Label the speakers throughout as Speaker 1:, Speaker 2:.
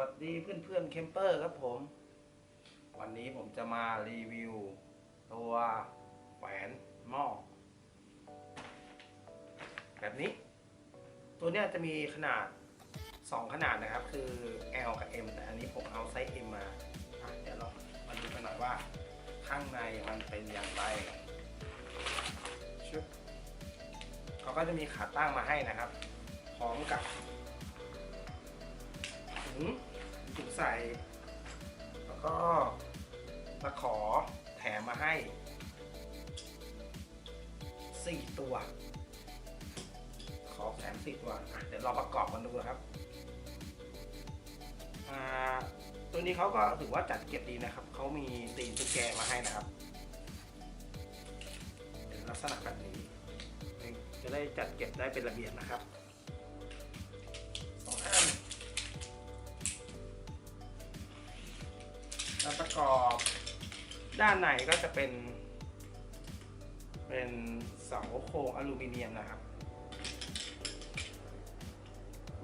Speaker 1: วัสดีเพื่อนเพื่อนๆเคมเปอร์ครับผม วันนี้ผมจะมารีวิว ตัวแหวนหม้อแบบนี้ ตัวเนี้ยจะมีขนาด 2 ขนาดนะครับ คือ L กับ M แต่อันนี้ผมเอาไซส์ M มาเดี๋ยวเรามาดูกันหน่อยว่า ข้างในมันเป็นอย่างไรชึบเขาก็จะมีขาตั้งมาให้นะครับ พร้อมกับถุง ถุงใส่ แล้วก็ตะขอแถมมาให้ 4 ตัว ขอแถมสี่ตัวอะเดี๋ยวเราประกอบกันดูนะครับ ตัวนี้เขาก็ถือว่าจัดเก็บดีนะครับ เขามีตีนตุ๊กแกมาให้นะครับ เป็นลักษณะแบบนี้ จะได้จัดเก็บได้เป็นระเบียบนะครับ อบ ด้านในก็จะเป็น เป็นเสาโครงอลูมิเนียมนะครับ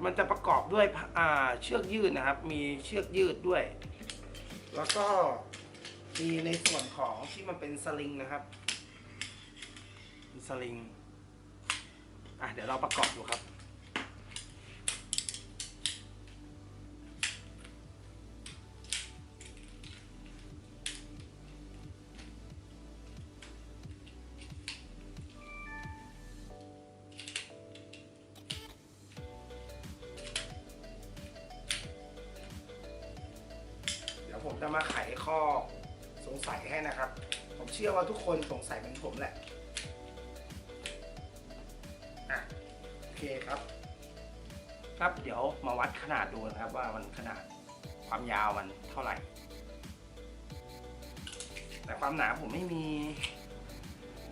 Speaker 1: มันจะประกอบด้วยเชือกยืดนะครับ มีเชือกยืดด้วย แล้วก็มีในส่วนของที่มันเป็นสลิงนะครับสลิง อะ เดี๋ยวเราประกอบดูครับ ผมจะมาไขข้อสงสัยให้นะครับ ผมเชื่อว่าทุกคนสงสัยเหมือนผมแหละอะโอเคครับ ครับเดี๋ยวมาวัดขนาดดูนะครับว่ามันขนาดความยาวมันเท่าไหร่ แต่ความหนาผมไม่มี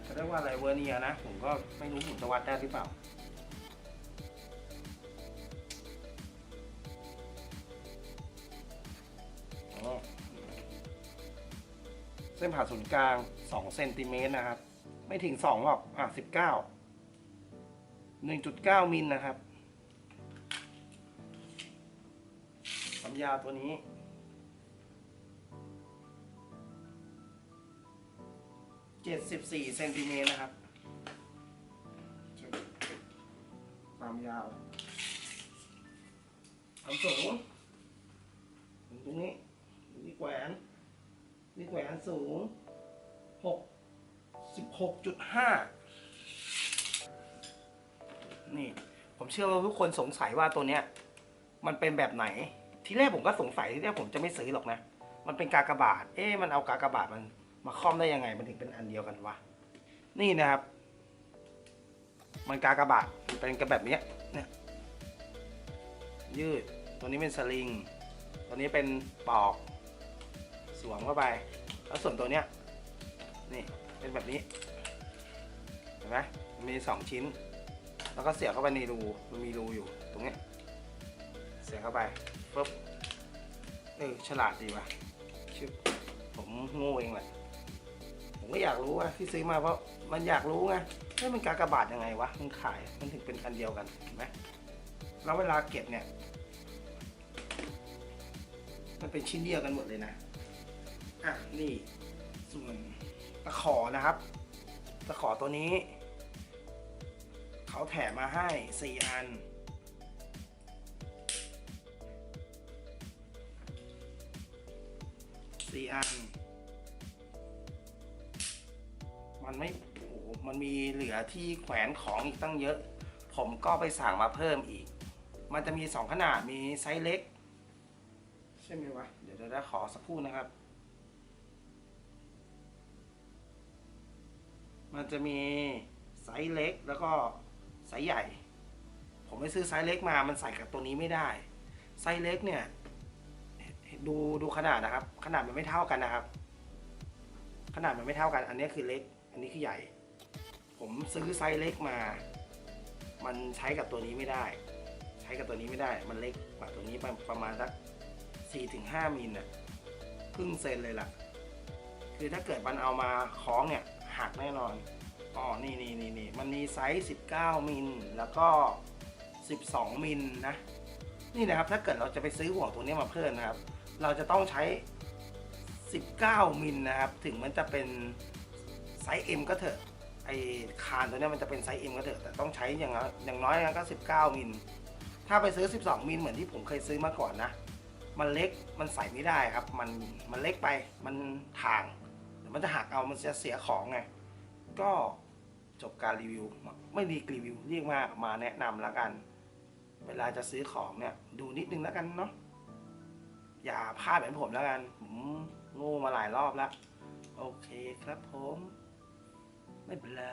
Speaker 1: เขาเรียกว่าอะไรเวอร์เนียนะ ผมก็ไม่รู้ผมจะวัดได้หรือเปล่า ส้นผ่าศูนย์กลาง2เซนติเมตรนะครับ ไม่ถึง2หรอกอะ19 1.9มิลนะครับความยาวตัวนี้ 74เซนติเมตรนะครับ ความยาวความสูงถึงตรงนี้นี่แขวน นี่แขวนสูงหกสิบหกจุดห้านี่ ผมเชื่อว่าทุกคนสงสัยว่าตัวเนี้ย มันเป็นแบบไหน ทีแรกผมก็สงสัยที่แรกผมจะไม่ซื้อหรอกนะ มันเป็นกากบาท เอ๊ะมันเอากากบาทมันมาคล้อมได้ยังไง มันถึงเป็นอันเดียวกันวะ นี่นะครับ มันกากบาทเป็นกันแบบนี้เนี่ย ยืด ตัวนี้เป็นสลิง ตัวนี้เป็นปอก สวมเข้าไป แล้วส่วนตัวเนี้ยนี่เป็นแบบนี้เห็นไหมมันมีสองชิ้น แล้วก็เสียบเข้าไปในรูมันมีรูอยู่ตรงนี้เสียบเข้าไปปุ๊บเออฉลาดดีว่ะชื่อผมโง่เองแหละผมก็อยากรู้ว่าที่ซื้อมาเพราะมันอยากรู้ไงเฮ้ยมันกากบาทยังไงวะมันขายมันถึงเป็นอันเดียวกันเห็นไหมแล้วเวลาเก็บเนี่ย มันเป็นชิ้นเดียวกันหมดเลยนะ อะนี่ส่วนตะขอนะครับตะขอตัวนี้ เขาแถมมาให้ 4 อัน4อัน มันไม่โอ้มันมีเหลือที่แขวนของอีกตั้งเยอะ ผมก็ไปสั่งมาเพิ่มอีก มันจะมี2ขนาดมีไซส์เล็ก ใช่ไหมวะ เดี๋ยวจะขอสักครู่นะครับ มันจะมีไซส์เล็กแล้วก็ไซส์ใหญ่ ผมไปซื้อไซส์เล็กมา มันใส่กับตัวนี้ไม่ได้ ไซส์เล็กเนี่ย ดูดูขนาดนะครับ ขนาดมันไม่เท่ากันนะครับ ขนาดมันไม่เท่ากัน อันนี้คือเล็ก อันนี้คือใหญ่ ผมซื้อไซส์เล็กมา มันใช้กับตัวนี้ไม่ได้ ใช้กับตัวนี้ไม่ได้ มันเล็กกว่าตัวนี้ประประมาณสัก4-5มิลน่ะครึ่งเซนเลยล่ะ คือถ้าเกิดมันเอามาคล้องเนี่ย หักแน่นอน อ๋อ นี่นี่นี่นี่มันมีไซส์ 19 มิล แล้วก็ 12 มิลนะ นี่นะครับ ถ้าเกิดเราจะไปซื้อห่วงตัวนี้มาเพิ่มนะครับ เราจะต้องใช้ 19 มิลนะครับ ถึงมันจะเป็นไซส์ M ก็เถอะ ไอคานตัวนี้มันจะเป็นไซส์ M ก็เถอะ แต่ต้องใช้อย่างน้อย่างน้อยก็ 19 มิล ถ้าไปซื้อ 12 มิลเหมือนที่ผมเคยซื้อมาก่อนนะ มันเล็ก มันใส่ไม่ได้ครับ มัน มันเล็กไป มันทาง มันจะหักเอามันจะเสียของไง ก็จบการรีวิว ไม่ดีรีวิวเรียกมามาแนะนำแล้วกัน เวลาจะซื้อของเนี่ยดูนิดนึงแล้วกันเนาะอย่าพลาดเหมือนผมแล้วกันผมโง่มาหลายรอบแล้ว โอเคครับผม ไม่เป็นไร